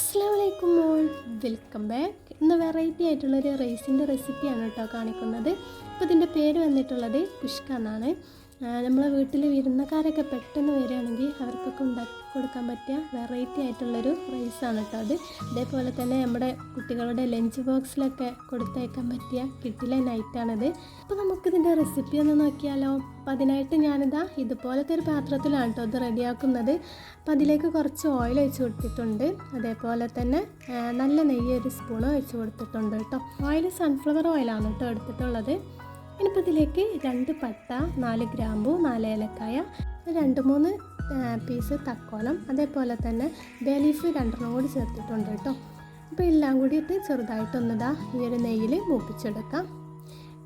അസ്സാം മോൾ. Welcome back. ഇന്ന് variety ആയിട്ടുള്ളൊരു റൈസിന്റെ റെസിപ്പിയാണ് കേട്ടോ കാണിക്കുന്നത്. അപ്പോൾ ഇതിന്റെ പേര് വന്നിട്ടുള്ളത് കുഷ്ക എന്നാണ് നമ്മളെ വീട്ടിൽ വിരുന്നക്കാരൊക്കെ പെട്ടെന്ന് വരികയാണെങ്കിൽ അവർക്കൊക്കെ ഉണ്ടാക്കി കൊടുക്കാൻ പറ്റിയ വെറൈറ്റി ആയിട്ടുള്ളൊരു റൈസാണ് കേട്ടോ അത്. ഇതേപോലെ തന്നെ നമ്മുടെ കുട്ടികളുടെ ലഞ്ച് ബോക്സിലൊക്കെ കൊടുത്തയക്കാൻ പറ്റിയ കിട്ടിലെ നൈറ്റാണിത് അപ്പോൾ നമുക്കിതിന്റെ റെസിപ്പി ഒന്ന് നോക്കിയാലോ? അപ്പോൾ അതിനായിട്ട് ഞാനിതാ ഇതുപോലത്തെ ഒരു പാത്രത്തിലാണ് കേട്ടോ ഇത് റെഡിയാക്കുന്നത്. അപ്പോൾ അതിലേക്ക് കുറച്ച് ഓയിൽ ഒഴിച്ച് കൊടുത്തിട്ടുണ്ട്. അതേപോലെ തന്നെ നല്ല നെയ്യ് ഒരു സ്പൂൺ ഒഴിച്ച് കൊടുത്തിട്ടുണ്ട് കേട്ടോ ഓയിൽ സൺഫ്ലവർ ഓയിലാണ് കേട്ടോ എടുത്തിട്ടുള്ളത്. ഇനിയിപ്പോൾ ഇതിലേക്ക് രണ്ട് പട്ട നാല് ഗ്രാമ്പു നാല് ഏലക്കായ രണ്ട് മൂന്ന് പീസ് തക്കോലം അതേപോലെ തന്നെ ബേ ലീഫ് രണ്ടെണ്ണം കൂടി ചേർത്തിട്ടുണ്ട് കേട്ടോ. അപ്പോൾ എല്ലാം കൂടിയിട്ട് ചെറുതായിട്ടൊന്നിതാ ഈ ഒരു നെയ്യിൽ മൂപ്പിച്ചെടുക്കാം.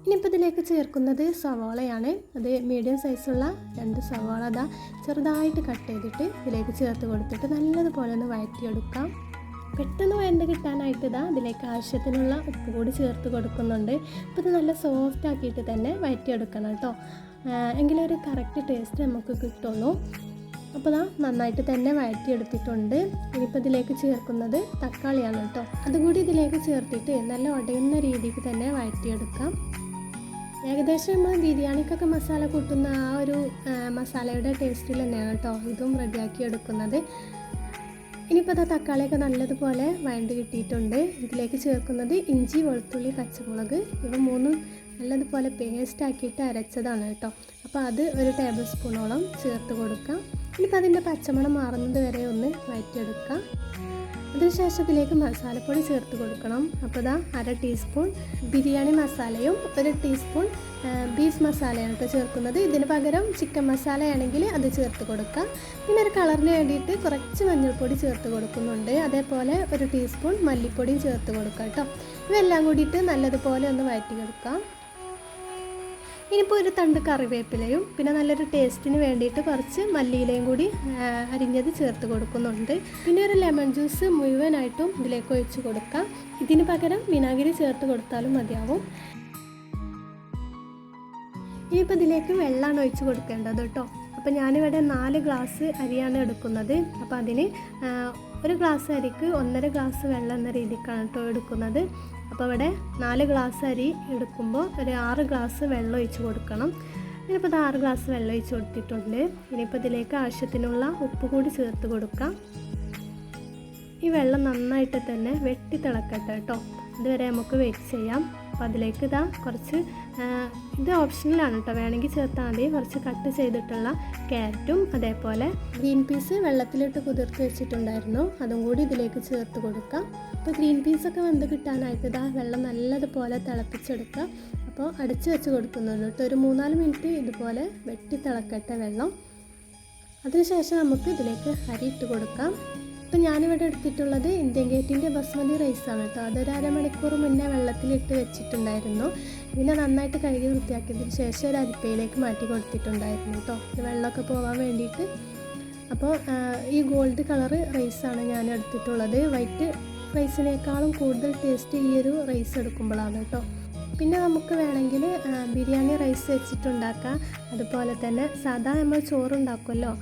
ഇനിയിപ്പോൾ ഇതിലേക്ക് ചേർക്കുന്നത് സവാളയാണ്. അത് മീഡിയം സൈസുള്ള രണ്ട് സവാള അതാ ചെറുതായിട്ട് കട്ട് ചെയ്തിട്ട് ഇതിലേക്ക് ചേർത്ത് കൊടുത്തിട്ട് നല്ലതുപോലെ ഒന്ന് വഴറ്റിയെടുക്കാം. പെട്ടെന്ന് വഴണ്ട് കിട്ടാനായിട്ട് ഇതാ അതിലേക്ക് ആവശ്യത്തിനുള്ള ഉപ്പ് കൂടി ചേർത്ത് കൊടുക്കുന്നുണ്ട്. അപ്പോൾ ഇത് നല്ല സോഫ്റ്റ് ആക്കിയിട്ട് തന്നെ വഴറ്റിയെടുക്കണം കേട്ടോ. എങ്കിലേ ഒരു കറക്റ്റ് ടേസ്റ്റ് നമുക്ക് കിട്ടുള്ളൂ. അപ്പോൾ ഇതാ നന്നായിട്ട് തന്നെ വഴറ്റിയെടുത്തിട്ടുണ്ട് ഇനിയിപ്പോൾ ഇതിലേക്ക് ചേർക്കുന്നത് തക്കാളിയാണ് കേട്ടോ. അതുകൂടി ഇതിലേക്ക് ചേർത്തിട്ട് നല്ല ഉടയുന്ന രീതിക്ക് തന്നെ വഴറ്റിയെടുക്കാം ഏകദേശം നമ്മൾ ബിരിയാണിക്കൊക്കെ മസാല കൂട്ടുന്ന ആ ഒരു മസാലയുടെ ടേസ്റ്റിൽ തന്നെയാണ് കേട്ടോ ഇതും റെഡിയാക്കി എടുക്കുന്നത്. ഇനിയിപ്പോൾ അത് തക്കാളിയൊക്കെ നല്ലതുപോലെ വഴണ്ട് കിട്ടിയിട്ടുണ്ട്. ഇതിലേക്ക് ചേർക്കുന്നത് ഇഞ്ചി വെളുത്തുള്ളി പച്ചമുളക്. ഇവ മൂന്നും നല്ലതുപോലെ പേസ്റ്റ് ആക്കിയിട്ട് അരച്ചതാണ് കേട്ടോ. അപ്പോൾ അത് ഒരു ടേബിൾ സ്പൂണോളം ചേർത്ത് കൊടുക്കാം. ഇനിയിപ്പോൾ അതിന്റെ പച്ചമണം മാറുന്നത് വരെ ഒന്ന് വഴറ്റിയെടുക്കാം അതിനുശേഷം മസാലപ്പൊടി ചേർത്ത് കൊടുക്കണം. അപ്പോൾ ഇതാ അര ടീസ്പൂൺ ബിരിയാണി മസാലയും ഒരു ടീസ്പൂൺ ബീഫ് മസാലയാണ് കേട്ടോ ചേർക്കുന്നത്. ഇതിന് പകരം ചിക്കൻ മസാലയാണെങ്കിൽ അത് ചേർത്ത് കൊടുക്കാം പിന്നെ ഒരു കളറിന് വേണ്ടിയിട്ട് കുറച്ച് മഞ്ഞൾപ്പൊടി ചേർത്ത് കൊടുക്കുന്നുണ്ട്. അതേപോലെ ഒരു ടീസ്പൂൺ മല്ലിപ്പൊടിയും ചേർത്ത് കൊടുക്കാം കേട്ടോ. ഇതെല്ലാം കൂടിയിട്ട് നല്ലതുപോലെ ഒന്ന് വഴറ്റിയെടുക്കാം. ഇനിയിപ്പോൾ ഒരു തണ്ട് കറിവേപ്പിലയും പിന്നെ നല്ലൊരു ടേസ്റ്റിന് വേണ്ടിയിട്ട് കുറച്ച് മല്ലിയിലയും കൂടി അരിഞ്ഞത് ചേർത്ത് കൊടുക്കുന്നുണ്ട്. പിന്നെ ഒരു ലെമൺ ജ്യൂസ് മുഴുവനായിട്ടും ഇതിലേക്ക് ഒഴിച്ച് കൊടുക്കാം. ഇതിന് പകരം വിനാഗിരി ചേർത്ത് കൊടുത്താലും മതിയാവും. ഇനിയിപ്പോൾ ഇതിലേക്ക് വെള്ളമാണ് ഒഴിച്ച് കൊടുക്കേണ്ടത് കേട്ടോ. അപ്പോൾ ഞാനിവിടെ നാല് ഗ്ലാസ് അരിയാണ് എടുക്കുന്നത്. അപ്പോൾ അതിന് ഒരു ഗ്ലാസ് അരിക്ക് ഒന്നര ഗ്ലാസ് വെള്ളം എന്ന രീതിക്കാണ് കേട്ടോ എടുക്കുന്നത്. അപ്പോൾ അവിടെ നാല് ഗ്ലാസ് അരി എടുക്കുമ്പോൾ ഒരു ആറ് ഗ്ലാസ് വെള്ളം ഒഴിച്ച് കൊടുക്കണം. ഇനിയിപ്പോൾ ഇത് ആറ് ഗ്ലാസ് വെള്ളം ഒഴിച്ച് കൊടുത്തിട്ടുണ്ട്. ഇനിയിപ്പോൾ ഇതിലേക്ക് ആവശ്യത്തിനുള്ള ഉപ്പ് കൂടി ചേർത്ത് കൊടുക്കാം. ഈ വെള്ളം നന്നായിട്ട് തന്നെ വെട്ടി തിളക്കട്ടെ കേട്ടോ ഇതുവരെ നമുക്ക് വെയിറ്റ് ചെയ്യാം. അപ്പോൾ അതിലേക്ക് ഇതാ കുറച്ച് ഇത് ഓപ്ഷണലാണ് കേട്ടോ. വേണമെങ്കിൽ ചേർത്താൽ മതി. കുറച്ച് കട്ട് ചെയ്തിട്ടുള്ള ക്യാരറ്റും അതേപോലെ ഗ്രീൻ പീസ് വെള്ളത്തിലിട്ട് കുതിർത്ത് വെച്ചിട്ടുണ്ടായിരുന്നു. അതും കൂടി ഇതിലേക്ക് ചേർത്ത് കൊടുക്കാം. അപ്പോൾ ഗ്രീൻ പീസൊക്കെ വെന്ത് കിട്ടാനായിട്ട് ഇതാ വെള്ളം നല്ലതുപോലെ തിളപ്പിച്ചെടുക്കുക. അപ്പോൾ അടച്ച് വെച്ച് കൊടുക്കുന്നുണ്ട് കേട്ടോ. ഒരു മൂന്നാൽ മിനിറ്റ് ഇതുപോലെ വെട്ടി തിളക്കട്ടെ വെള്ളം. അതിനുശേഷം നമുക്ക് ഇതിലേക്ക് അരി ഇട്ട് കൊടുക്കാം. ഇപ്പം ഞാനിവിടെ എടുത്തിട്ടുള്ളത് ഇന്ത്യൻ ഗേറ്റിന്റെ ബസ്മതി റൈസാണ് കേട്ടോ. അതൊരു അരമണിക്കൂർ മുന്നേ വെള്ളത്തിലിട്ട് വെച്ചിട്ടുണ്ടായിരുന്നു. ഇതിനെ നന്നായിട്ട് കഴുകി വൃത്തിയാക്കിയതിന് ശേഷം ഒരു അരിപ്പയിലേക്ക് മാറ്റി കൊടുത്തിട്ടുണ്ടായിരുന്നു കേട്ടോ. വെള്ളമൊക്കെ പോകാൻ വേണ്ടിയിട്ട്. അപ്പോൾ ഈ ഗോൾഡ് കളറ് റൈസാണ് ഞാൻ എടുത്തിട്ടുള്ളത്. വൈറ്റ് റൈസിനേക്കാളും കൂടുതൽ ടേസ്റ്റ് ഈ ഒരു റൈസ് എടുക്കുമ്പോഴാണ് കേട്ടോ. പിന്നെ നമുക്ക് വേണമെങ്കിൽ ബിരിയാണി റൈസ് വെച്ചിട്ടുണ്ടാക്കാം. അതുപോലെ തന്നെ സാധാ നമ്മൾ ചോറുണ്ടാക്കുമല്ലോ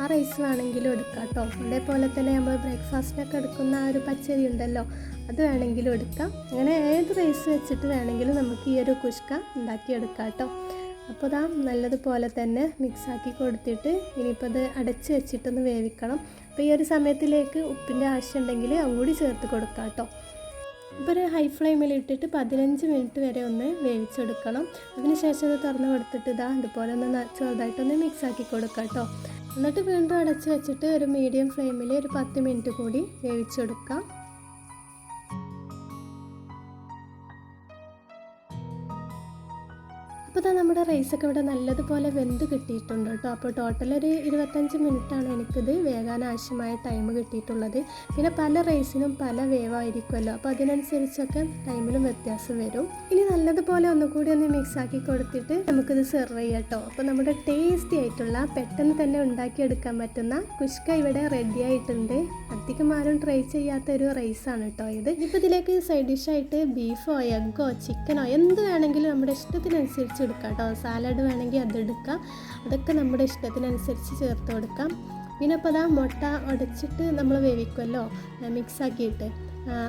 ആ റൈസ് വേണമെങ്കിലും എടുക്കാം കേട്ടോ അതേപോലെ തന്നെ നമ്മൾ ബ്രേക്ക്ഫാസ്റ്റിനൊക്കെ എടുക്കുന്ന ആ ഒരു പച്ചരി ഉണ്ടല്ലോ അത് വേണമെങ്കിലും എടുക്കാം. അങ്ങനെ ഏത് റൈസ് വെച്ചിട്ട് വേണമെങ്കിലും നമുക്ക് ഈ ഒരു കുഷ്ക ഉണ്ടാക്കിയെടുക്കാം കേട്ടോ അപ്പോൾ ഇതാ നല്ലതുപോലെ തന്നെ മിക്സാക്കി കൊടുത്തിട്ട് ഇനിയിപ്പോൾ അത് അടച്ച് വെച്ചിട്ടൊന്ന് വേവിക്കണം. അപ്പോൾ ഈ ഒരു സമയത്തിലേക്ക് ഉപ്പിന്റെ ആവശ്യം ഉണ്ടെങ്കിൽ കൂടി ചേർത്ത് കൊടുക്കാം കേട്ടോ ഇപ്പോൾ ഒരു ഹൈ ഫ്ലെയിമിൽ ഇട്ടിട്ട് പതിനഞ്ച് മിനിറ്റ് വരെ ഒന്ന് വേവിച്ചെടുക്കണം. അതിനുശേഷം അത് തുറന്ന് കൊടുത്തിട്ട് ഇതാ ഇതുപോലെ ഒന്ന് ചെറുതായിട്ടൊന്ന് മിക്സാക്കി കൊടുക്കാം കേട്ടോ എന്നിട്ട് വീണ്ടും അടച്ച് വെച്ചിട്ട് ഒരു മീഡിയം ഫ്ലെയിമിൽ ഒരു പത്ത് മിനിറ്റ് കൂടി വേവിച്ചെടുക്കാം. അപ്പോൾ ഇതാ നമ്മുടെ റൈസൊക്കെ ഇവിടെ നല്ലതുപോലെ വെന്ത് കിട്ടിയിട്ടുണ്ട് കേട്ടോ. അപ്പോൾ ടോട്ടൽ ഒരു ഇരുപത്തഞ്ച് മിനിറ്റാണ് എനിക്കിത് വേകാൻ ആവശ്യമായ ടൈം കിട്ടിയിട്ടുള്ളത്. പിന്നെ പല റൈസിനും പല വേവായിരിക്കുമല്ലോ. അപ്പോൾ അതിനനുസരിച്ചൊക്കെ ടൈമിലും വ്യത്യാസം വരും. ഇനി നല്ലതുപോലെ ഒന്നുകൂടി ഒന്ന് മിക്സ് ആക്കി കൊടുത്തിട്ട് നമുക്കിത് സെർവ് ചെയ്യാം കേട്ടോ. അപ്പോൾ നമ്മുടെ ടേസ്റ്റി ആയിട്ടുള്ള പെട്ടെന്ന് തന്നെ ഉണ്ടാക്കിയെടുക്കാൻ പറ്റുന്ന കുഷ്ക ഇവിടെ റെഡി ആയിട്ടുണ്ട്. അധികം ആരും ട്രൈ ചെയ്യാത്ത ഒരു റൈസാണ് കേട്ടോ ഇത്. ഇപ്പോൾ ഇതിലേക്ക് സൈഡ് ഡിഷായിട്ട് ബീഫോ എഗ്ഗോ ചിക്കനോ എന്ത് വേണമെങ്കിലും നമ്മുടെ ഇഷ്ടത്തിനനുസരിച്ച് എടുക്കാം കേട്ടോ സാലഡ് വേണമെങ്കിൽ അതെടുക്കാം അതൊക്കെ നമ്മുടെ ഇഷ്ടത്തിനനുസരിച്ച് ചേർത്ത് കൊടുക്കാം. പിന്നെ അപ്പോൾ അതാ മുട്ട ഉടച്ചിട്ട് നമ്മൾ വേവിക്കുമല്ലോ മിക്സാക്കിയിട്ട്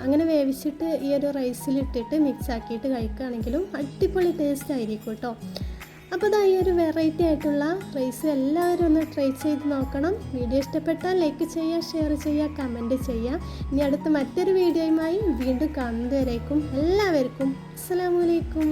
അങ്ങനെ വേവിച്ചിട്ട് ഈ ഒരു റൈസിലിട്ടിട്ട് മിക്സാക്കിയിട്ട് കഴിക്കുകയാണെങ്കിലും അടിപൊളി ടേസ്റ്റ് ആയിരിക്കും കേട്ടോ അപ്പോൾ ഇതാ ഈ ഒരു വെറൈറ്റി ആയിട്ടുള്ള റൈസ് എല്ലാവരും ഒന്ന് ട്രൈ ചെയ്ത് നോക്കണം. വീഡിയോ ഇഷ്ടപ്പെട്ടാൽ ലൈക്ക് ചെയ്യുക ഷെയർ ചെയ്യുക കമന്റ് ചെയ്യുക. ഇനി അടുത്ത മറ്റൊരു വീഡിയോയുമായി വീണ്ടും കാണുന്നതുവരേക്കും എല്ലാവർക്കും അസ്സാം അലൈക്കും.